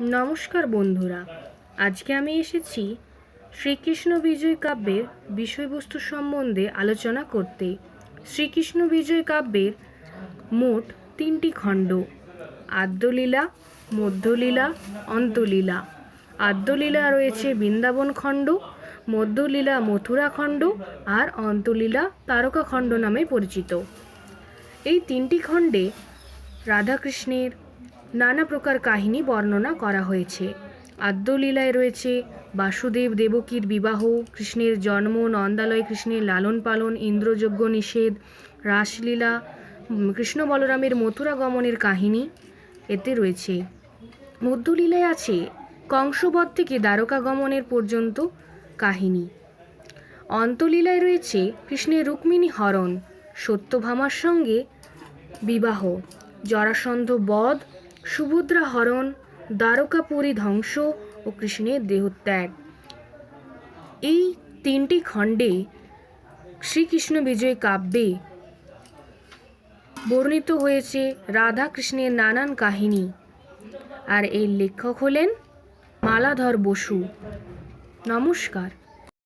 নমস্কার বন্ধুরা, আজকে আমি এসেছি শ্রীকৃষ্ণ বিজয় কাব্যের বিষয়বস্তু সম্বন্ধে আলোচনা করতে। শ্রীকৃষ্ণ বিজয় কাব্যের মোট তিনটি খণ্ড, আদ্যলীলা, মধ্যলীলা, অন্তলীলা। আদ্যলীলা রয়েছে বৃন্দাবন খণ্ড, মধ্যলীলা মথুরা খণ্ড আর অন্তলীলা তারকা খণ্ড নামে পরিচিত। এই তিনটি খণ্ডে রাধাকৃষ্ণের নানা প্রকার কাহিনী বর্ণনা করা হয়েছে। আদ্যলীলায় রয়েছে বাসুদেব দেবকীর বিবাহ, কৃষ্ণের জন্ম, নন্দালয় কৃষ্ণের লালন পালন, ইন্দ্রযজ্ঞ নিষেধ, রাসলীলা কৃষ্ণ বলরামের মথুরা গমনের কাহিনী এতে রয়েছে। মধ্যলীলায় আছে কংসবধ থেকে দ্বারকা গমনের পর্যন্ত কাহিনী। অন্তলীলায় রয়েছে কৃষ্ণের রুক্মিণী হরণ, সত্যভামার সঙ্গে বিবাহ, জরাসন্ধ বধ সুভদ্রা হরণ, দ্বারকাপুরী ধ্বংস ও কৃষ্ণের দেহত্যাগ। এই তিনটি খণ্ডে শ্রীকৃষ্ণ বিজয় কাব্যে বর্ণিত হয়েছে রাধা কৃষ্ণের নানান কাহিনী। আর এর লেখক হলেন মালাধর বসু। নমস্কার।